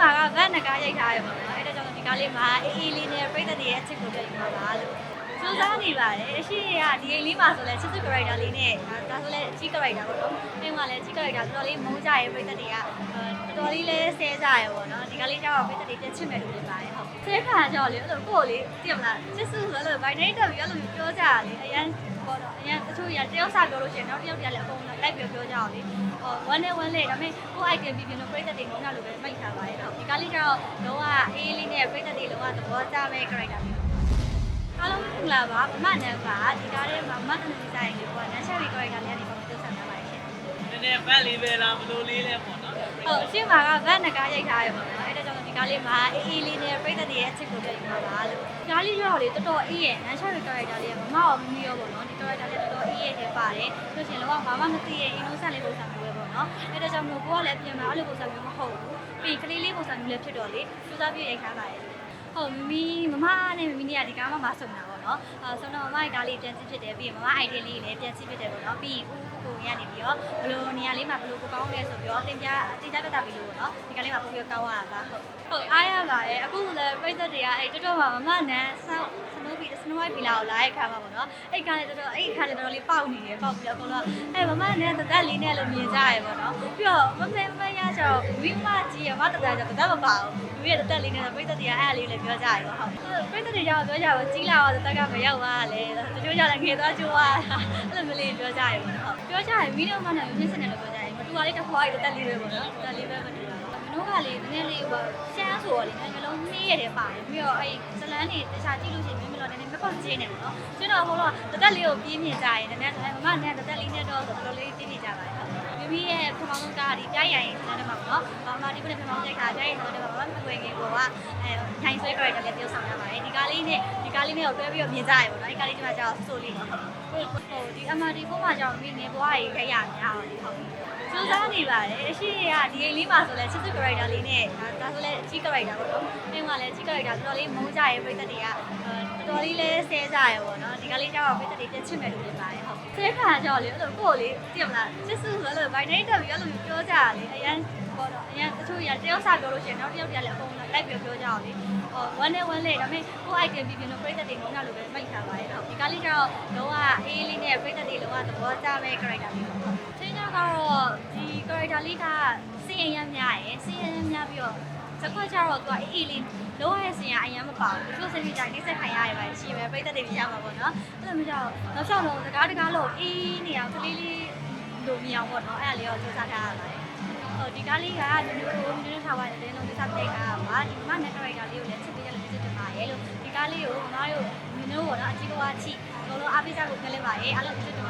မှာကဗတ်နကားရိုက်ထားရပါတော့အဲ့ဒါကြောင့်ဒီကားလေးမှာအေးအေးလေးနဲ့ပြိတ္တတွေရဲ့အချစ်ကိုတွေ့မှာပါလို့ စူးစမ်းနေပါတယ်အရှိရဒီအိမ်လေးမှာဆိုလဲချစ်စစ် character လေးနဲ့ဒါဆိုလဲအကြီး character ပေါ့နော်အိမ်မှာလည်းအကြီး character တော်တော်လေးမုန်းကြရဲ့ပြိတ္တတွေကတော်တော်လေးလဲဆဲကြရပေါ့နော်ဒီကားလေးကြောက်ပြိတ္တတွေပြန်ချစ်မယ်လို့ပြောပါတယ်ဟုတ်ဆဲခါကြောက်လေအဲ့လိုကိုယ်လေးသိမလားချစ်စုဆိုလို့ဗိုင်နေတက်ပြီးအဲ့လိုပြောကြရလေအရန်ပေါ့တော့အရင်တချို့ရတယောက်စာပြောလို့ရှိရင်တော့တယောက်တည်းလည်းအကုန်လိုက်ပြောပြောကြအောင်လေဟော one day one day ဒါပေမဲ့ကိုယ့် item ပြီးပြင်လို့ပြိတ္တတွေငုံတာလို့ပဲမှတ်ထားပါတယ်ဟုတ်ဒီကားလေးကတော့လုံးဝအေးလေးနဲ့ပြိတ္တတွေလုံးဝသဘောကျမဲ့ character လေး အားလုံးမင်္ဂလာပါမမနန်းပါဒီကားလေးမှာမတ်တန်ဒီဇိုင်းလေးပေါ့နန်းချယ်ရီ character လေးကနေပုံစံဆက်ထားပါတယ်ရှင်နည်းနည်းဘက်လေးပဲလားဘလို့လေးလဲပေါ့နော်ဟုတ်ရှင်းမှာကဗတ်နကားရိုက်ထားရပါတော့အဲ့ဒါကြောင့်ဒီကားလေးမှာအေးအေးလေးနဲ့ပြိတ္တတွေရဲ့အချစ်ကိုတွေ့မှာပါလို့ကားလေးရောလေတော်တော်အေးရဲ့နန်းချယ်ရီ character လေးကမမအောင်မမီရောပေါ့နော်ဒီ character လေးတော်တော်အေးရဲ့ထဲပါတယ်ဆိုရှင်လောကဘာမှမသိရဲ့ innocent လေးပုံစံမျိုးပဲပေါ့နော်အဲ့ဒါကြောင့်မို့ကိုကလည်းပြင်မှာအဲ့လိုပုံစံမျိုးမဟုတ်ဘူးပြီးကလေးလေးပုံစံမျိုးလည်းဖြစ်တော့လေစူးစမ်းပြရိုက်ထားပါတယ် ဟုတ်မမီမမနဲ့မမီနဲ့ကဒီကားမှမဆုံတာပေါ့နော်အဲဆိုတော့မမရဲ့ကားလေးပြန်ကြည့်ဖြစ်တယ်ပြီးရင်မမ idea လေးလည်းပြန်ကြည့်ဖြစ်တယ်ပေါ့နော်ပြီးဦး ကိုရနေပြီးတော့ဘလို့နေရာလေးမှာဘလို့ကိုကောင်းလဲဆိုပြီးတော့တင်ပြတင်ပြပြတာပြီးလို့ပေါ့နော်ဒီကားလေးမှာပို့ပြီးကောင်းရတာဟုတ်ဟုတ်အားရပါတယ်အခုလည်းပြိသက်တွေကအဲ့တော်တော်မှမမနန်းဆောက်စနိုးဘီစနိုးဝိုက်ဘီလာကိုလာတဲ့ခါမှာပေါ့နော်အဲ့ခါလေးတော်တော်အဲ့ခါလေးတော်တော်လေးပေါက်နေတယ်ပေါက်ပြီးတော့အကုန်လုံးအဲ့မမနန်းတသက်လေးနဲ့လို့မြင်ကြရပေါ့နော်ပြီးတော့မမေမရကြတော့ဝိမကြီးရမတသက်ကြတသက်မပါဘူးလူရဲ့တသက်လေးနဲ့ပြိသက်တွေကအဲ့အလေးလည်းပြောကြရပေါ့ဟုတ်ပြိသက်တွေကြောင့်ပြောကြပါကြီးလာတော့တသက်ကမရောက်သွားလေတချို့ကြလည်းငယ်သွားချိုးသွားအဲ့လိုမျိုးလေးပြောကြရပေါ့နော်ပြောကြရင်မီးတော့မနဲ့ရင်းစင်တယ်လို့ပြောကြရင်မတူပါလေးတစ်ခွားလေးတသက်လေးပဲပေါ့နော်တသက်လေးပဲမတူပါဘူးမနိုးကလေနည်းနည်းလေးဟိုရှမ်းဆိုတော့လေနှလုံးနှေးရတယ်ပါတယ်ပြီးတော့အဲ့ဇလန်းနေတခြားကြည့်လို့ရှိရင်မင်းမလို့နည်းနည်းမပေါက်ကျင်းနေပေါ့နော်ကျင်းတော့ဟိုတော့တသက်လေးကိုပြင်းမြင်ကြရင်နည်းနည်းမမနဲ့တသက်လေးနဲ့တော့ဆိုတော်တော်လေးပြင်းမြင်ကြပါတယ်မိမိရဲ့ပထမဆုံးကားဒီပြိုင်ရိုင်ဇလန်းထဲမှာပေါ့နော်ဘာမှဒီခုနဲ့ပထမဆုံးကြိုက်တာပြိုင်ရိုင်ဇလန်းထဲမှာဘာမှမတွေ့ခင်ကိုကအဲထိုင်ဆွဲ character လေးတယောက်ဆောင်ရပါတယ်ဒီကားလေးနဲ့ဒီကားလေးနဲ့ကိုတွဲပြီးတော့မြင်ကြရပေါ့နော်ဒီကားလေးဒီမှာကျတော့ဆိုလေးပေါ့ ဟုတ်ဟိုဒီ MRD ပုံမှာကျတော့မိငယ်ဘွားကြီးခရရများအောင်ဟုတ်စူးစမ်းနေပါတယ်အရှိရဒီအိမ်လေးမှာဆိုလဲချစ်စစ် character လေးနဲ့ဒါဆိုလဲအကြီး character ပေါ့နော်အိမ်မှာလည်းအကြီး character တော်တော်လေးမုန်းကြရဲ့ပြိတ္တတွေကတော်တော်လေးလဲဆဲကြရဲ့ပေါ့နော်ဒီကလေးကျတော့ပြိတ္တတွေပြန်ချစ်မယ်လို့ပြောပါတယ်ဟုတ်ဆဲခါကြောက်လေအဲ့လိုကိုယ်လေးသိမလားချစ်စုဆိုလို့ဗိုင်နေတက်ပြီးအဲ့လိုပြောကြရလေအရန်ပေါ့တော့အရန်တချို့ရတယောက်စာပြောလို့ရှိရင်တော့တယောက်တည်းလည်းအကုန်လိုက်ပြောပြောကြအောင်လေ ဟော one day one day ဒါပေမဲ့ကိုယ့် item ပြီးပြင်လို့ပြိတ္တတွေငုံတာလို့ပဲမှတ်ထားပါတယ်ဟုတ်ဒီကလေးကျတော့လုံးဝအေးလေးနဲ့ပြိတ္တတွေလုံးဝသဘောကျမဲ့ character လေးပေါ့ချင်းတော့ကတော့ဒီ character လေးကစင်ရမ်းများရယ်စင်ရမ်းများပြီးတော့စကွက်ကျတော့သူကအေးလေးလုံးဝရဲ့စင်ရအရင်မပါဘူးသူ့စင်ပြတိုင်းနှိမ့်ဆက်ခံရရပါရှိမယ်ပြိတ္တတွေရမှာပေါ့နော်အဲ့လိုမျိုးကြောင့်နောက်လျှောက်တော့စကားတကားလို့အေးနေအောင်ကလေးလေးလိုမြအောင်ပေါ့နော်အဲ့ဒါလေးတော့စူးစမ်းထားရပါတယ်ဟို ဒီကားလေးကဒီလိုမျိုးမျိုးထားပါတယ်တဲ့လုံးစတိတ်ကပါဒီမှာ net character လေးကိုလည်းချစ်ပေးရလို့ချစ်တင်ပါတယ်လို့ဒီကားလေးကိုမမတို့မင်းတို့ပေါ့နော်အကြီးကဝါချိလုံးလုံးအားပေးကြဖို့ခက်လဲပါရဲ့အားလုံးချစ်တင်ပါ